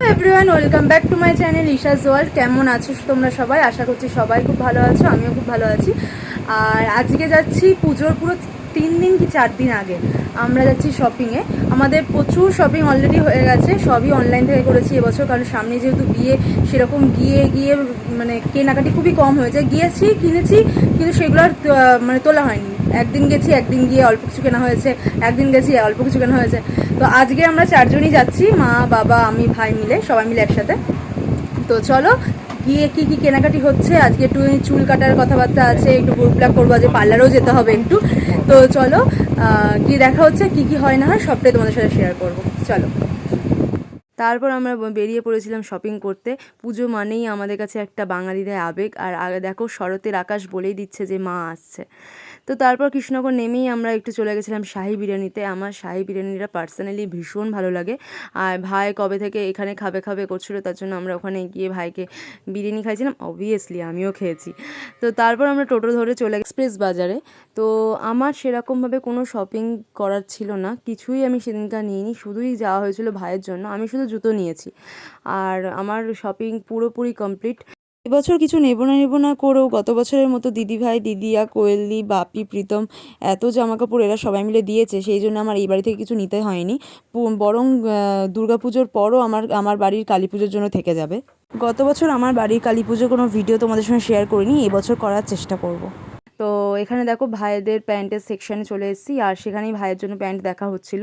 Everyone welcome back to my channel Isha's world কেমন আছো তোমরা সবাই? আশা করছি সবাই খুব ভালো আছো, আমিও খুব ভালো আছি। আর আজকে যাচ্ছি পুজোর পুরো তিন দিন কি চার দিন আগে। আমরা যাচ্ছি শপিংয়ে আমাদের প্রচুর শপিং অলরেডি হয়ে গেছে, সবই অনলাইন থেকে করেছি এবছর, কারণ সামনে যেহেতু বিয়ে, সেরকম গিয়ে গিয়ে মানে কেনাকাটি খুবই কম হয়েছে। গিয়েছি, কিনেছি, কিন্তু সেগুলো আর মানে তোলা হয়নি। একদিন গেছি, একদিন গিয়ে অল্প কিছু কেনা হয়েছে, একদিন গেছি, অল্প কিছু কেনা হয়েছে। তো আজকে আমরা চারজনই যাচ্ছি, মা, বাবা, আমি, ভাই মিলে, সবাই মিলে একসাথে। তো চলো, গিয়ে কি কি কেনাকাটি হচ্ছে? আজকে একটু চুল কাটার কথাবার্তা আছে, একটু বুক ব্ল্যাক করব, আজকে পার্লারেও যেতে হবে একটু। তো চলো গিয়ে দেখা হচ্ছে কি কি হয় না হয়, সবটাই তোমাদের সাথে শেয়ার করব। চলো। তারপর আমরা বেরিয়ে পড়েছিলাম শপিং করতে। পুজো মানেই আমাদের কাছে একটা বাঙালিদের আবেগ। আর আগে দেখো শরতের আকাশ বলেই দিচ্ছে যে মা আসছে। তো তারপর কৃষ্ণনগর নেমেই আমরা একটু চলে গেছিলাম শাহি বিরিয়ানিতে। আমার শাহি বিরিয়ানিটা পার্সোনালি ভীষণ ভালো লাগে। আর ভাই কবে থেকে এখানে খাবে খাবে করছিল তার জন্য আমরা ওখানে গিয়ে ভাইকে বিরিয়ানি খাইছিলাম অবভিয়াসলি আমিও খেয়েছি। তো তারপর আমরা টোটো ধরে চলে এক্সপ্রেস বাজারে তো আমার সেরকমভাবে কোনো শপিং করার ছিল না। কিছুই আমি সেদিনকার নিইনি। শুধুই যাওয়া হয়েছিল ভাইয়ের জন্য। আমি শুধু জুতো নিয়েছি। আর আমার শপিং পুরোপুরি কমপ্লিট এবছর কিছু নেব না নেব না করেও গত বছরের মতো দিদিভাই, দিদিয়া কোয়েলদি বাপি, প্রীতম এত জামা কাপড় এরা সবাই মিলে দিয়েছে, সেই জন্য আমার এই বাড়ি থেকে কিছু নিতে হয়নি। বরং দুর্গা পুজোর পরও আমার আমার বাড়ির কালী পুজোর জন্য থেকে যাবে। গত বছর আমার বাড়ির কালী পুজোর কোনো ভিডিও তোমাদের সঙ্গে শেয়ার করিনি, এবছর করার চেষ্টা করব। তো এখানে দেখো ভাইদের প্যান্টের সেকশানে চলে এসেছি, আর সেখানেই ভাইয়ের জন্য প্যান্ট দেখা হচ্ছিল।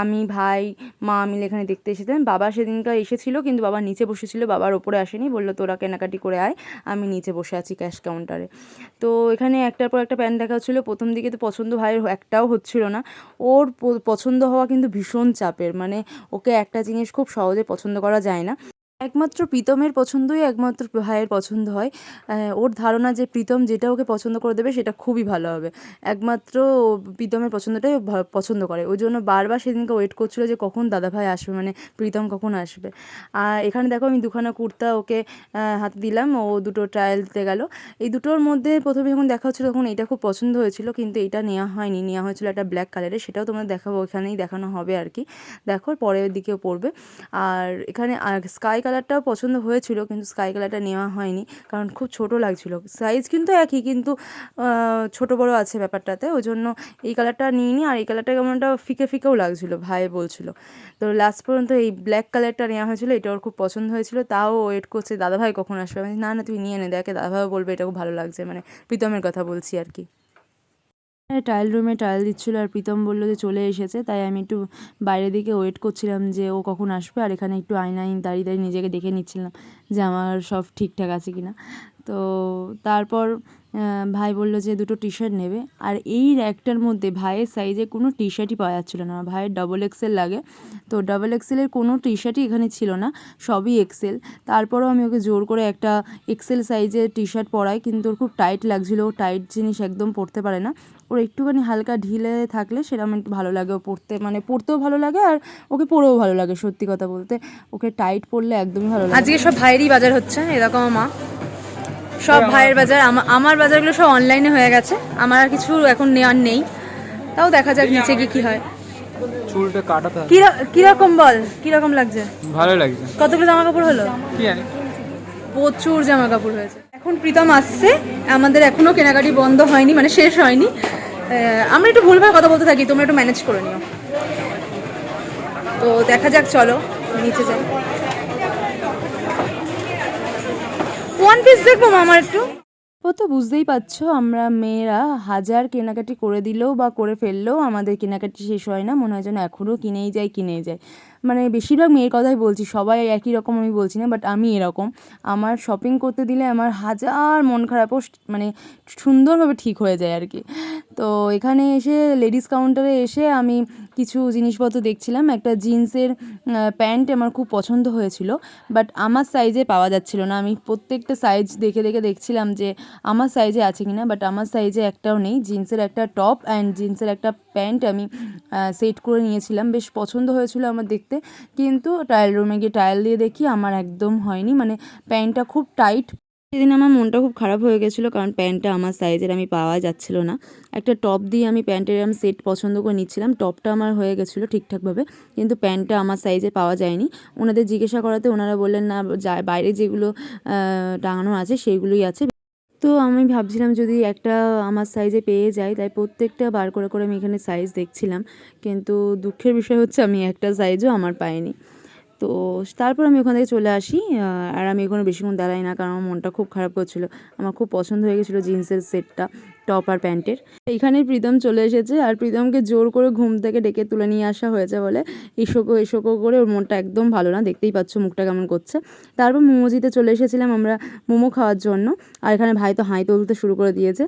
আমি, ভাই, মা মিলে এখানে দেখতে এসেছিলাম বাবা সেদিনকার এসেছিল, কিন্তু বাবা নিচে বসেছিল, বাবার ওপরে আসেনি, বলল, তোরা কেনাকাটি করে আয়, আমি নিচে বসে আছি ক্যাশ কাউন্টারে তো এখানে একটার পর একটা প্যান্ট দেখা হচ্ছিল, প্রথম দিকে তো পছন্দ ভাইয়ের একটাও হচ্ছিল না। ওর পছন্দ হওয়া কিন্তু ভীষণ চাপের মানে ওকে একটা জিনিস খুব সহজে পছন্দ করা যায় না। একমাত্র প্রীতমের পছন্দই একমাত্র ভাইয়ের পছন্দ হয়। ওর ধারণা যে প্রীতম যেটা ওকে পছন্দ করে দেবে সেটা খুবই ভালো হবে। একমাত্র প্রীতমের পছন্দটাই পছন্দ করে। ওই জন্য বারবার সেদিনকে ওয়েট করছিল যে কখন দাদাভাই আসবে মানে প্রীতম কখন আসবে। আর এখানে দেখো আমি দুখানা কুর্তা ওকে হাতে দিলাম। ও দুটো ট্রায়াল দিতে গেল। এই দুটোর মধ্যে প্রথমে যখন দেখা হচ্ছিল তখন এটা খুব পছন্দ হয়েছিল, কিন্তু এটা নেওয়া হয়নি। নেওয়া হয়েছিল একটা ব্ল্যাক কালারের সেটাও তোমাদের দেখাবো। ওখানেই দেখানো হবে আর কি। দেখো পরের দিকেও পড়বে আর এখানে স্কাই কালারটাও পছন্দ হয়েছিল, কিন্তু স্কাই কালারটা নেওয়া হয়নি, কারণ খুব ছোট লাগছিল। সাইজ কিন্তু একই, কিন্তু ছোট বড় আছে ব্যাপারটাতে ওই জন্য এই কালারটা নিইনি, আর এই কালারটা কেমন একটা ফিকে ফিকেও লাগছিল, ভাই বলছিল। তো লাস্ট পর্যন্ত এই ব্ল্যাক কালারটা নেওয়া হয়েছিল, এটা ওর খুব পছন্দ হয়েছিল, তাও ওয়েট করছে, দাদাভাই কখন আসবে? না না, তুই নিয়ে নে, দেখে দাদাভাই বলবে এটা খুব ভালো লাগছে। মানে প্রীতমের কথা বলছি আর কি। ট্রায়াল রুমে ট্রায়াল দিচ্ছিল আর প্রীতম বলল যে চলে এসেছে, তাই আমি একটু বাইরের দিকে ওয়েট করছিলাম যে ও কখন আসবে আর এখানে একটু আয়নায় দাঁড়িয়ে দাঁড়িয়ে নিজেকে দেখে নিচ্ছিলাম যে আমার সব ঠিকঠাক আছে কি না তো তারপর ভাই বলল যে দুটো টি শার্ট নেবে। আর এই র্যাকটার মধ্যে ভাইয়ের সাইজে কোনো টি শার্টই পাওয়া যাচ্ছিল না। ভাইয়ের ডবল এক্সেল লাগে। তো ডবল এক্সেলের কোনো টি শার্টই এখানে ছিল না। সবই এক্সেল তারপরেও আমি ওকে জোর করে একটা এক্সেল সাইজের টি শার্ট পরাই। কিন্তু ওর খুব টাইট লাগছিল। ও টাইট জিনিস একদম পরতে পারে না। ওর একটুখানি হালকা ঢিলে থাকলে আমার একটু ভালো লাগে। ও পরতে মানে পরতেও ভালো লাগে আর ওকে পরেও ভালো লাগে সত্যি কথা বলতে। ওকে টাইট পরলে একদমই ভালো লাগে আজকে সব ভাইয়েরই বাজার হচ্ছে, এরকম মা। সব ভাইয়ের বাজার আমা- আমার বাজারগুলো সব অনলাইনে হয়ে গেছে। আমার আর কিছু এখন নেওয়ার নেই। তাও দেখা যাক নিচে গিয়ে কি হয়। চুলটা কাটাতে হবে। কিরা- কীরকম বল? কীরকম লাগছে? ভালো লাগছে। কতগুলো জামা কাপড় হলো? কি জানি। প্রচুর জামা কাপড় হয়েছে। এখন প্রীতম আসছে। আমাদের এখনও কেনাকাটি বন্ধ হয়নি মানে শেষ হয়নি। আমরা একটু ভুলভাল কথা বলতে থাকি তোমরা একটু ম্যানেজ করে নিও। তো দেখা যাক চলো নিচে যাই। ওয়ান পিস দেখব মামার একটু। ও তো বুঝতেই পারছ, আমরা মেয়েরা হাজার কেনাকাটি করে দিলেও বা করে ফেললেও আমাদের কেনাকাটি শেষ হয় না, মনে হয় যেন এখনও কিনেই যায় কিনেই যায়। মানে বেশিরভাগ মেয়ের কথাই বলছি, সবাই একই রকম আমি বলছি না বাট আমি এরকম। আমার শপিং করতে দিলে আমার হাজার মন খারাপও মানে সুন্দরভাবে ঠিক হয়ে যায় আর কি। তো এখানে এসে লেডিস কাউন্টারে এসে আমি কিছু জিনিসপত্র দেখছিলাম। একটা জিন্সের প্যান্ট আমার খুব পছন্দ হয়েছিল বাট আমার সাইজে পাওয়া যাচ্ছিল না। আমি প্রত্যেকটা সাইজ দেখে দেখে দেখছিলাম যে আমার সাইজে আছে কি না বাট আমার সাইজে একটাও নেই। জিন্সের একটা টপ অ্যান্ড জিন্সের একটা প্যান্ট আমি সেট করে নিয়েছিলাম। বেশ পছন্দ হয়েছিল আমার দেখতে, কিন্তু ট্রায়াল রুমে গিয়ে ট্রায়াল দিয়ে দেখি, আমার একদম হয়নি। মানে প্যান্টটা খুব টাইট সেদিন আমার মনটা খুব খারাপ হয়ে গেছিল কারণ প্যান্টটা আমার সাইজের আমি পাওয়া যাচ্ছিল না। একটা টপ দিয়ে আমি প্যান্টের আমি সেট পছন্দ করে নিচ্ছিলাম। টপটা আমার হয়ে গেছিল ঠিকঠাকভাবে, কিন্তু প্যান্টটা আমার সাইজে পাওয়া যায়নি। ওনাদের জিজ্ঞাসা করাতে ওনারা বললেন, না বাইরে যেগুলো টাঙানো আছে সেইগুলোই আছে। তো আমি ভাবছিলাম যদি একটা আমার সাইজে পেয়ে যাই, তাই প্রত্যেকটা বার করে করে আমি এখানে সাইজ দেখছিলাম। কিন্তু দুঃখের বিষয় হচ্ছে আমি একটা সাইজও আমার পাইনি। তো তারপর আমি ওখান থেকে চলে আসি আর আমি ওখানে বেশিক্ষণ দাঁড়াই না, কারণ আমার মনটা খুব খারাপ করছিল। আমার খুব পছন্দ হয়ে গেছিল জিন্সের সেটটা। টপ আর প্যান্টের। এইখানেই প্রীতম চলে এসেছে আর প্রীতমকে জোর করে ঘুম থেকে ডেকে তুলে নিয়ে আসা হয়েছে বলে এসোকো এসোকো করে ওর মনটা একদম ভালো না। দেখতেই পাচ্ছ মুখটা কেমন করছে। তারপর মোমোজিতে চলে এসেছিলাম আমরা মোমো খাওয়ার জন্য। আর এখানে ভাই তো হাই তুলতে শুরু করে দিয়েছে।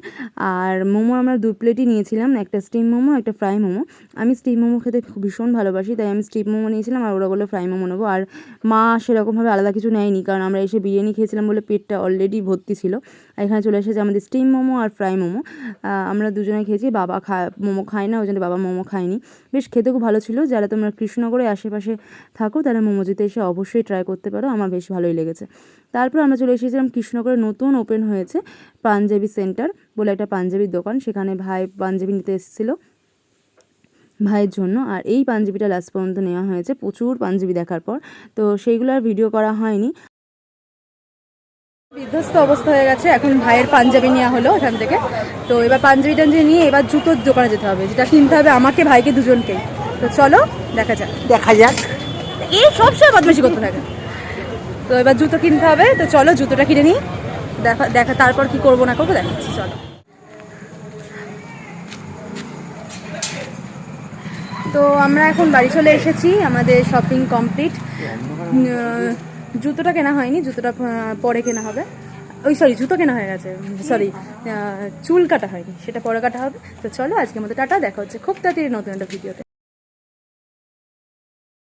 আর মোমো আমরা দু প্লেটই নিয়েছিলাম, একটা স্টিম মোমো, একটা ফ্রাই মোমো। আমি স্টিম মোমো খেতে ভীষণ ভালোবাসি, তাই আমি স্টিম মোমো নিয়েছিলাম আর ওরা বলে ফ্রাই মোমো নেব। আর মা সেরকমভাবে আলাদা কিছু নেয়নি, কারণ আমরা এসে বিরিয়ানি খেয়েছিলাম বলে পেটটা অলরেডি ভর্তি ছিল। আর এখানে চলে এসেছে আমাদের স্টিম মোমো আর ফ্রাই মোমো। আমরা দুজনে খেয়েছি, বাবা খা, মোমো খায় না, ওই জন্য বাবা মোমো খায়নি। বেশ খেতে খুব ভালো ছিল, যারা তোমরা কৃষ্ণনগরের আশেপাশে থাকো তারা মোমোজিতে এসে অবশ্যই ট্রাই করতে পারো, আমার বেশ ভালোই লেগেছে। তারপর আমরা চলে এসেছিলাম কৃষ্ণনগরে, নতুন ওপেন হয়েছে পাঞ্জাবি সেন্টার বলে একটা পাঞ্জাবির দোকান, সেখানে ভাই পাঞ্জাবি নিতে এসেছিল ভাইয়ের জন্য। আর এই পাঞ্জাবিটা লাস্ট পর্যন্ত নেওয়া হয়েছে, প্রচুর পাঞ্জাবি দেখার পর। তো সেইগুলো আর ভিডিও করা হয়নি। বিধ্বস্ত অবস্থা হয়ে গেছে। এখন ভাইয়ের পাঞ্জাবি নেওয়া হলো এখান থেকে। তো এবার পাঞ্জাবি টাঞ্জাবি নিয়ে এবার জুতোর দোকানে যেতে হবে। যেটা কিনতে হবে আমাকে ভাইকে দুজনকেই তো চলো দেখা যাক। দেখা যাক। এই সবসময় বদমাশি করতে থাকে। তো এবার জুতো কিনতে হবে। তো চলো জুতোটা কিনে নিই। দেখা দেখা তারপর কি করব না করব দেখাচ্ছি চলো। তো আমরা এখন বাড়ি চলে এসেছি। আমাদের শপিং কমপ্লিট জুতোটা কেনা হয়নি, জুতোটা পরে কেনা হবে। ওই সরি জুতো কেনা হয়ে গেছে সরি চুল কাটা হয়নি, সেটা পরে কাটা হবে। তো চলো আজকের মতো টাটা, দেখা হচ্ছে খুব তাড়াতাড়ি নতুন একটা ভিডিওতে